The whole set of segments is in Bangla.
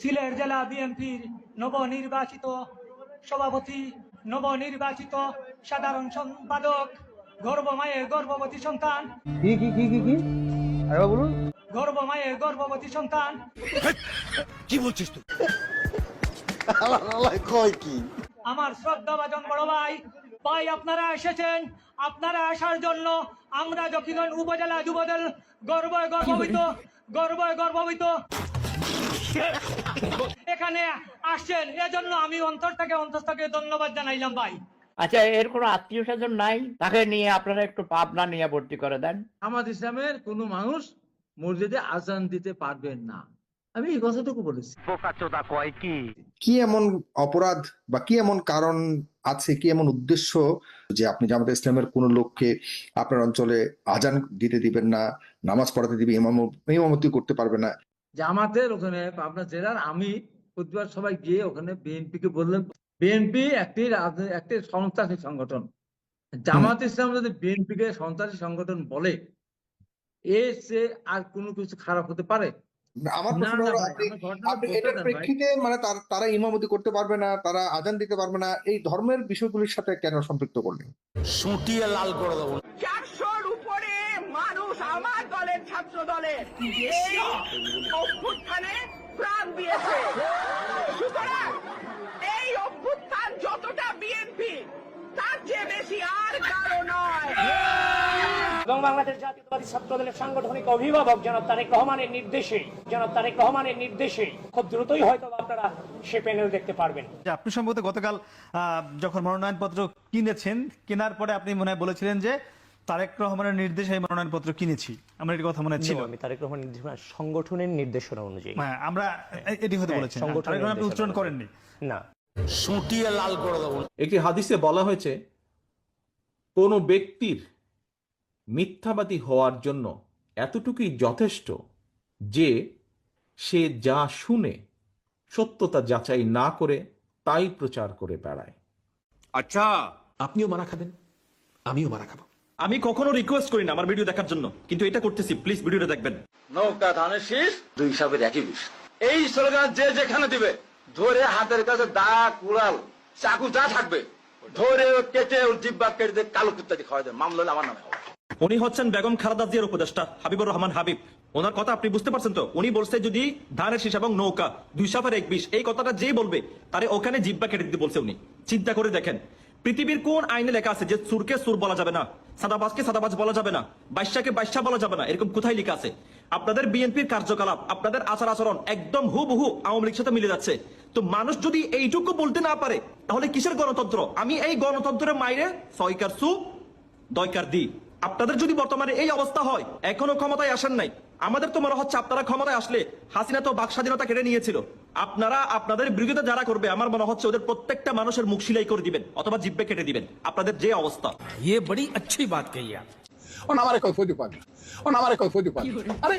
সিলেট জেলা বিএনপির নবনির্বাচিত সভাপতি নবনির্বাচিত সাধারণ সম্পাদক গর্ভমায়ের গর্ভবতী সন্তান। কি কি কি কি কি? আরেকবার বলুন। গর্ভমায়ের গর্ভবতী সন্তান। কয় কি? আমার শ্রদ্ধাভাজন বড় ভাই ভাই আপনারা এসেছেন। আপনারা আসার জন্য আমরা যখন উপজেলা যুবদল গর্ব গর্ববিত গর্ব গর্ববিত। এখানে আসছেন এজন্য আমি অন্তর থেকে অন্তর থেকে ধন্যবাদ জানাইলাম ভাই। আচ্ছা এর কোনো আত্মীয় স্বজন নাই? তাকে নিয়ে আপনারা একটু পাবনা নিয়ে ভর্তি করে দেন। জামাত ইসলামের কোনো মানুষ মসজিদে আজান দিতে পারবেন না। আমি এই কথাটুকু বলেছি। কি? এমন অপরাধ বা কি এমন কারণ আছে কি এমন উদ্দেশ্য যে আপনি জামাত ইসলামের কোন লোককে আপনার অঞ্চলে আজান দিতে দিবেন না নামাজ পড়াতে দিবে ইমাম- ইমামতি করতে পারবে না? জামাতের ওখানে পাবনা জেলার আমি প্রতিবার সবাই গিয়ে ওখানে বিএনপি কে বললেন। বিএনপি একটি একটি সন্ত্রাসী সংগঠন। জামাত ইসলাম যদি বিএনপি কে সন্ত্রাসী সংগঠন বলে এর সে আর কোনো কিছু খারাপ হতে পারে? আমার প্রশ্ন এটার প্রেক্ষিতে মানে তারা ইমামতি করতে পারবে না তারা আজান দিতে পারবে না এই ধর্মের বিষয়গুলির সাথে কেন সম্পৃক্ত করলেন? উপরে মানুষ আমার এই অভ্যুত্থানে প্রাণ দিয়েছে। সুতরাং এই অভ্যুত্থান যতটা বিএনপি তার চেয়ে বেশি আর কারও নয়। এবং বাংলাদেশ জাতীয়তাবাদী ছাত্র দলের সাংগঠনিক অভিভাবক জনাব তারেক রহমানের নির্দেশে জনাব তারেক রহমানের নির্দেশে খুব দ্রুতই হয়তো আপনারা সে প্যানেল দেখতে পারবেন। যে আপনি সম্ভবত গতকাল আহ, যখন মনোনয়নপত্র কিনেছেন কেনার পরে আপনি মনে হয় বলেছিলেন যে তারেক রহমানের নির্দেশে এই মনোনয়নপত্র কিনেছি। আমার এটি কথা মনে ছিল। আমি তারেক রহমান নির্দেশনা সংগঠনের নির্দেশনা অনুযায়ী। হ্যাঁ আমরা এটি হতে হ্যাঁ, বলেছেন। সংগঠনের তারেক রহমান উচ্চারণ। করেননি। না। একটি হাদিসে বলা হয়েছে কোন ব্যক্তির মিথ্যাবাদী হওয়ার জন্য এতটুকুই যথেষ্ট যে সে যা শুনে সত্যতা যাচাই না করে তাই প্রচার করে বেড়ায়। আচ্ছা। আপনিও মারা খাবেন আমিও মারা খাব। আমি কখনো রিকোয়েস্ট করি না আমার ভিডিও দেখার জন্য। কিন্তু এটা করতেছি। প্লিজ ভিডিওটা দেখবেন। নৌকা ধানের শীষ দুই হিসাবের একই বিষ। এই স্লোগান যে যেখানে দিবে ধরে হাতের কাছে দা কুড়াল চাকু যা থাকবে ধরে কেটে ওর জিব্বা কেটে দিয়ে কালো কুত্তা দিয়ে খাওয়া দেয় মামলা আমার নামে হবে। উনি হচ্ছেন বেগম খালেদা জিয়ার উপদেষ্টা হাবিবুর রহমান হাবিব। ওনার কথা আপনি বুঝতে পারছেন তো? উনি বলছে যদি ধানের শীষ এবং নৌকা দুই সাফের এক বিষ এই কথাটা যেই বলবে তারে ওখানে জিব্বা কেটে দিতে বলছে উনি। চিন্তা করে দেখেন। পৃথিবীর কোন আইনে লেখা আছে যে সুরকে সুর বলা যাবে না? সাদাবাজকে সাদাবাজ বলা যাবে না, বাইশাকে বাইশা বলা যাবে না, এরকম কোথায় লেখা আছে? আপনাদের বিএনপির কার্যকলাপ, আপনাদের আচার আচরণ একদম হুবহু আওয়ামী লীগের সাথে মিলে যাচ্ছে। তো মানুষ যদি এইটুকু বলতে না পারে, তাহলে কিসের গণতন্ত্র? আমি এই গণতন্ত্রের মাইরে সয়কার সু দয়কার দি। আপনাদের যদি বর্তমানে এই অবস্থা হয়, এখনও ক্ষমতায় আসেন নাই আমাদের তো মনে হচ্ছে আপনারা ক্ষমতায় আসলে হাসিনা তো বাক স্বাধীনতা কেড়ে নিয়েছিল আপনারা আপনাদের বিরোধিতা যারা করবে আমার মনে হচ্ছে ওদের প্রত্যেকটা মানুষের মুখ সিলাই করে দিবেন অথবা জিব্বে কেটে দিবেন আপনাদের যে অবস্থা ये बड़ी अच्छी बात कही आप ও আমারে কয় ফদি পাবি ও আমারে কয় ফদি পাবি আরে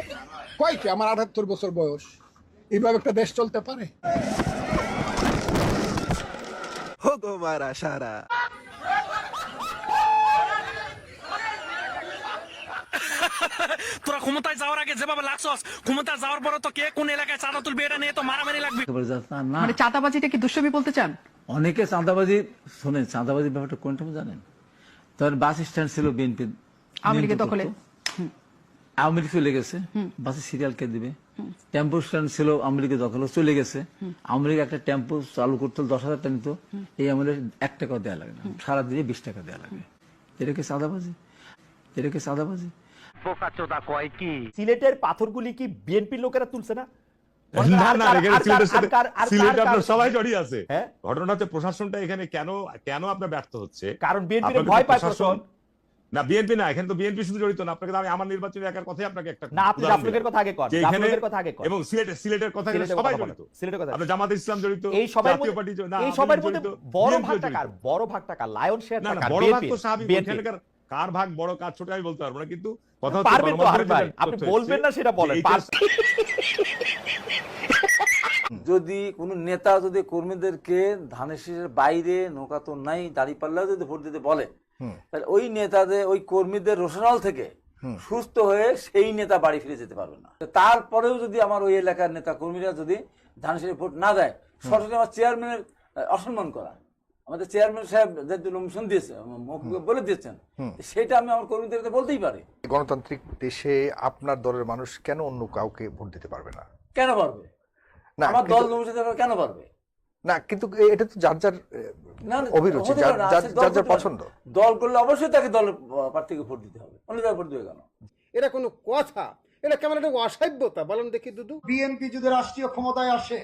কয় কি আমার আটাত্তর বছর বয়স এইভাবে একটা দেশ চলতে পারে তোরা ক্ষমতায় যাওয়ার আগে যেভাবে লাগছস ক্ষমতায় যাওয়ার পরে তো কে কোন এলাকায় চাঁদা তুলবে এটা নিয়ে তো মারামারি লাগবে? মানে চাঁদাবাজিটা কি দুষ্টমি বলতে চান? অনেকে চাঁদাবাজি শোনেন চাঁদাবাজির ব্যাপারটা কোনটা জানেন? তখন বাস স্ট্যান্ড ছিল বিএনপি আওয়ামী লীগের দখলে। আওয়ামী লীগ চলে গেছে বাসে সিরিয়াল কে দিবে। টেম্পো স্ট্যান্ড ছিল আওয়ামী লীগের দখলে চলে গেছে। আওয়ামী লীগ একটা টেম্পো চালু করতে দশ হাজার টাকা নিত এই লীগ এক টাকা দেওয়া লাগে না। সারা দিনে বিশ টাকা দেওয়া লাগে। এটা কি চাঁদাবাজি এটা কি? সিলেটের পাথরগুলি কি বিএনপির লোকেরা তুলছে না? না না সবাই জড়িয়ে আছে। হ্যাঁ? ঘটনা হচ্ছে প্রশাসনটা এখানে কেন কেন আপনার ব্যর্থ হচ্ছে? কারণ বিএনপি ভয় পায় প্রশাসন- না বিএনপি না এখানে তো বিএনপি শুধু জড়িত না। আপনাকে আমি আমার নির্বাচনী এলাকার কথাই আপনাকে একটা না আপনি উদাহরণ কথা আগে কর যে কথা আগে কর এবং সিলেটের সিলেটের কথা এখানে সবাই জড়িত। সিলেটের কথা। আপনার জামাত ইসলাম জড়িত এই সবার মধ্যে এই সবার মধ্যে বড় BNP ভাগ বড় ভাগ টাকা লায়ন শেয়ার না না বড় ভাগ তো স্বাভাবিক বিএনপি। ওখানকার কার ভাগ বড় কার ছোট আমি বলতে পারব না কিন্তু কথা পারবেন তো গণমাধ্যমে ভাই। আপনি বলবেন না সেটা বলেন। যদি কোন নেতা যদি কর্মীদেরকে ধানের শীষের বাইরে নৌকা তো নাই দাঁড়িয়ে পাল্লাও যদি ভোট দিতে বলে তাহলে ওই নেতাদের ওই কর্মীদের রোশনাল থেকে সুস্থ হয়ে সেই নেতা বাড়ি ফিরে যেতে পারবে না। তারপরেও যদি আমার ওই এলাকার নেতা কর্মীরা যদি ধানের ভোট না দেয় সরাসরি আমার চেয়ারম্যানের অসম্মান করা। আমাদের চেয়ারম্যান সাহেব যে নমিশন দিয়েছে বলে দিয়েছেন। সেটা আমি আমার কর্মীদের বলতেই পারি। গণতান্ত্রিক দেশে আপনার দলের মানুষ কেন অন্য কাউকে ভোট দিতে পারবে না? কেন পারবে? না আমার দল নমিশন দেওয়া কেন পারবে? না কিন্তু এটা তো যার যার অভিরুচি যার যার। পছন্দ। দল করলে অবশ্যই তাকে দলের প্রার্থীকে ভোট দিতে হবে। অন্য জায়গায় ভোট দেবে কেন? এটা কোনো কথা। এটা কেমন একটা অসভ্যতা বলেন দেখি দুদু। বিএনপি যদি রাষ্ট্রীয় ক্ষমতায় আসে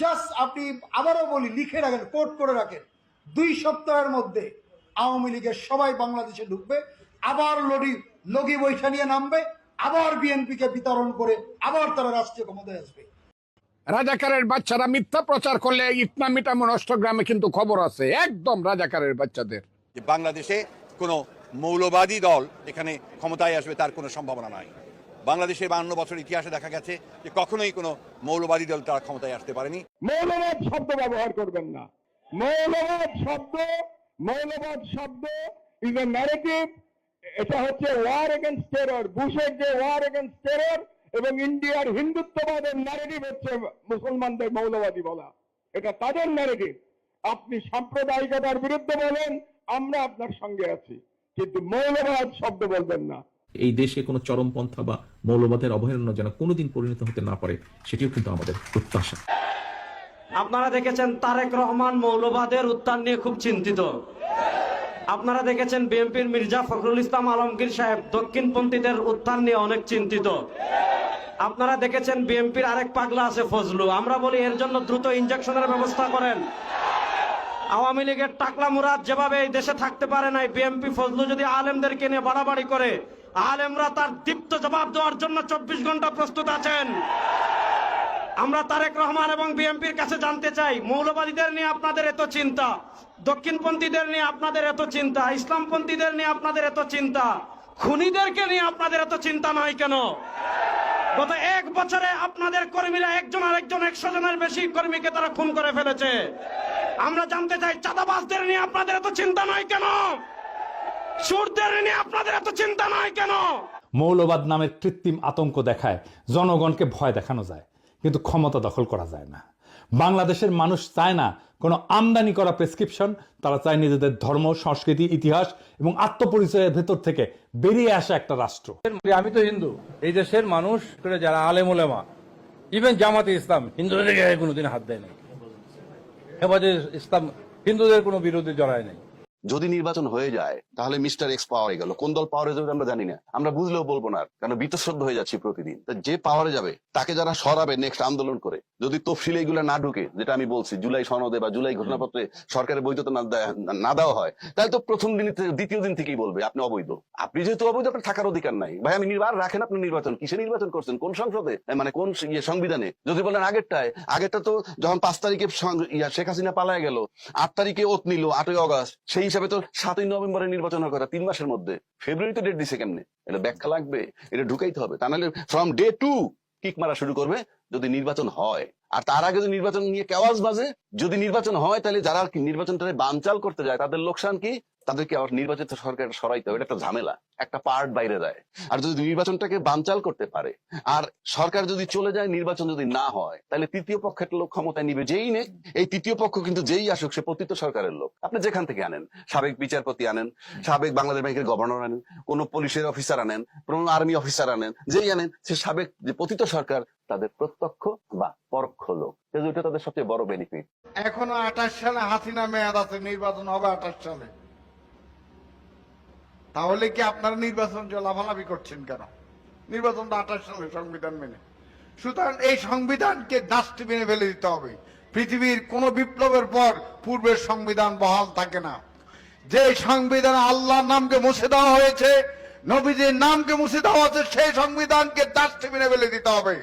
জাস্ট আপনি আবারও বলি লিখে রাখেন কোট করে রাখেন। দুই সপ্তাহের মধ্যে আওয়ামী লীগের সবাই বাংলাদেশে ঢুকবে আবার লডি লগি বৈঠা নিয়ে নামবে আবার বিএনপিকে বিতরণ করে আবার তারা রাষ্ট্রীয় ক্ষমতায় আসবে। রাজাকারের বাচ্চারা মিথ্যা প্রচার করলে ইটনা মিটামো নষ্ট গ্রামে কিন্তু খবর আছে একদম রাজাকারের বাচ্চাদের। যে বাংলাদেশে কোনো মৌলবাদী দল এখানে ক্ষমতায় আসবে তার কোনো সম্ভাবনা নাই। বাংলাদেশের বান্ন বছর ইতিহাসে দেখা গেছে যে কখনোই কোনো মৌলবাদী দল তারা ক্ষমতায় আসতে পারেনি। মৌলবাদ শব্দ ব্যবহার করবেন না। মৌলবাদ শব্দ মৌলবাদ শব্দ ইজ এ ন্যারেটিভ এটা হচ্ছে ওয়ার এগেনস্ট টেরর বুশের যে ওয়ার এগেনস্ট টেরর এবং ইন্ডিয়ার হিন্দুত্ববাদের ন্যারেটিভ হচ্ছে মুসলমানদের মৌলবাদী বলা। এটা তাদের ন্যারেটিভ আপনি সাম্প্রদায়িকতার বিরুদ্ধে বলেন, আমরা আপনার সঙ্গে আছি। কিন্তু মৌলবাদ শব্দ বলবেন না। এই দেশে কোনো চরমপন্থা বা মৌলবাদের অভয়ারণ্য যেন কোনোদিন পরিণত হতে না পারে, সেটিও কিন্তু আমাদের প্রত্যাশা। আপনারা দেখেছেন তারেক রহমান মৌলবাদের উত্থান নিয়ে খুব চিন্তিত। আপনারা দেখেছেন বিএনপির মির্জা ফখরুল ইসলাম আলমগীর সাহেব দক্ষিণপন্থীদের উত্থান নিয়ে অনেক চিন্তিত। আপনারা দেখেছেন বিএনপির আরেক পাগলা আছে ফজলু। আমরা বলি এর জন্য দ্রুত ইনজেকশনের ব্যবস্থা করেন। আওয়ামী লীগের টাকলা মুরাদ যেভাবে এই দেশে থাকতে পারে নাই, বিএনপি ফজলু যদি আলেমদেরকে নিয়ে বাড়াবাড়ি করে, আলেমরা তার দীপ্ত জবাব দেওয়ার জন্য চব্বিশ ঘণ্টা প্রস্তুত আছেন। আমরা তারেক রহমান এবং বিএনপির কাছে জানতে চাই, মৌলবাদীদের নিয়ে আপনাদের এত চিন্তা, দক্ষিণপন্থীদের নিয়ে আপনাদের এত চিন্তা, ইসলামপন্থীদের নিয়ে আপনাদের এত চিন্তা, খুনিদেরকে নিয়ে আপনাদের এত চিন্তা নয় কেন? গত এক বছরে আপনাদের কর্মীরা একজন আরেকজন একশো জনের বেশি কর্মীকে তারা খুন করে ফেলেছে। আমরা জানতে চাই চাঁদাবাসদের নিয়ে আপনাদের এত চিন্তা নয় কেন? সুরদের নিয়ে আপনাদের এত চিন্তা নয় কেন? মৌলবাদ নামের কৃত্রিম আতঙ্ক দেখায়, জনগণকে ভয় দেখানো যায়। কিন্তু ক্ষমতা দখল করা যায় না। বাংলাদেশের মানুষ চায় না কোনো আমদানি করা প্রেসক্রিপশন তারা চায় নিজেদের ধর্ম, সংস্কৃতি, ইতিহাস এবং আত্মপরিচয়ের ভেতর থেকে বেরিয়ে আসা একটা রাষ্ট্র। আমি তো হিন্দু। এই দেশের মানুষ যারা আলেম ওলেমা ইভেন জামাতে ইসলাম, হিন্দুদের কোনোদিন হাত দেয় নাই। হেফাজে ইসলাম হিন্দুদের কোনো বিরোধী জড়ায় নাই। যদি নির্বাচন হয়ে যায়, তাহলে মিস্টার এক্স পাওয়ারে গেল। কোন দল পাওয়ারে যাবে আমরা জানি না। আমরা বুঝলেও বলব না কারণ বিতশ্রদ্ধ হয়ে যাচ্ছি প্রতিদিন। যে পাওয়ারে যাবে, তাকে যারা সরাবে নেক্সট আন্দোলন করে, যদি তফসিল এইগুলো না ঢুকে, যেটা আমি বলছি, জুলাই সনদে বা জুলাই ঘোষণাপত্রে সরকারের বৈধতা না দেওয়া হয়, তাহলে তো প্রথম দিন দ্বিতীয় দিন থেকেই বলবে, আপনি অবৈধ। আপনি যেহেতু অবৈধ, আপনার থাকার অধিকার নাই। ভাই আমি নির্বার রাখেন আপনি নির্বাচন। কিসে নির্বাচন করছেন? কোন সংসদে? মানে কোন ইয়ে সংবিধানে? যদি বলেন আগেরটায়, আগেরটা তো যখন পাঁচ তারিখে শেখ হাসিনা পালায় গেল, আট তারিখে ওত নিল, আটই অগস্ট, সেই হিসাবে তো সাতই নভেম্বরে নির্বাচন কথা, তিন মাসের মধ্যে। ফেব্রুয়ারি তো ডেট দিছে কেমনে? এটা ব্যাখ্যা লাগবে, এটা ঢুকাইতে হবে। তা নাহলে ফ্রম ডে টু কিক মারা শুরু করবে যদি নির্বাচন হয়, আর তার আগে যদি নির্বাচন নিয়ে কেওয়াজ বাজে, যদি নির্বাচন হয়, তাহলে যারা নির্বাচনটা বানচাল করতে যায়, তাদের লোকসান কি? তাদেরকে আবার নির্বাচিত সরকার সরাইতে হবে একটা ঝামেলা, একটা পার্ট বাইরে যায়। আর যদি নির্বাচনটাকে বানচাল করতে পারে, আর সরকার যদি চলে যায়, নির্বাচন যদি না হয়, তাহলে তৃতীয় পক্ষের লোক ক্ষমতায় নিবে যেই নে এই তৃতীয় পক্ষ কিন্তু যেই আসুক, সে পতিত সরকারের লোক। আপনি যেখান থেকে আনেন, সাবেক বিচারপতি আনেন, সাবেক বাংলাদেশ ব্যাংকের গভর্নর আনেন, কোন পুলিশের অফিসার আনেন, কোন আর্মি অফিসার আনেন, যেই আনেন, সে সাবেক যে পতিত সরকার, তাদের প্রত্যক্ষ বা পরোক্ষ লোক। এটা তাদের সবচেয়ে বড় বেনিফিট এখনও আঠাশ সালে হাসিনা মেয়াদ আছে, নির্বাচন হবে আঠাশ সালে। তাহলে কি আপনারা নির্বাচন লাফালাফি করছেন কেন? নির্বাচনটা আঠাশ সালে সংবিধান মেনে। সুতরাং এই সংবিধানকে ডাস্টবিনে ফেলে দিতে হবে। পৃথিবীর কোন বিপ্লবের পর পূর্বের সংবিধান বহাল থাকে না। যে সংবিধান আল্লাহর নামকে মুছে দেওয়া হয়েছে, নবীজির নামকে মুছে দেওয়া হয়েছে, সেই সংবিধানকে ডাস্টবিনে ফেলে দিতে হবে।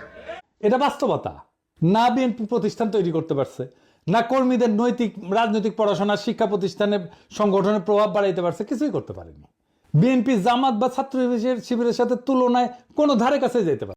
এটা বাস্তবতা। না বিএনপি প্রতিষ্ঠান তৈরি করতে পারছে, না কর্মীদের নৈতিক, রাজনৈতিক পড়াশোনা, শিক্ষা প্রতিষ্ঠানে সংগঠনের প্রভাব বাড়াইতে পারছে, কিছুই করতে পারেনি। বিএনপি জামাত বা ছাত্র শিবিরের সাথে তুলনায় কোনো ধারে কাছে যেতে পারে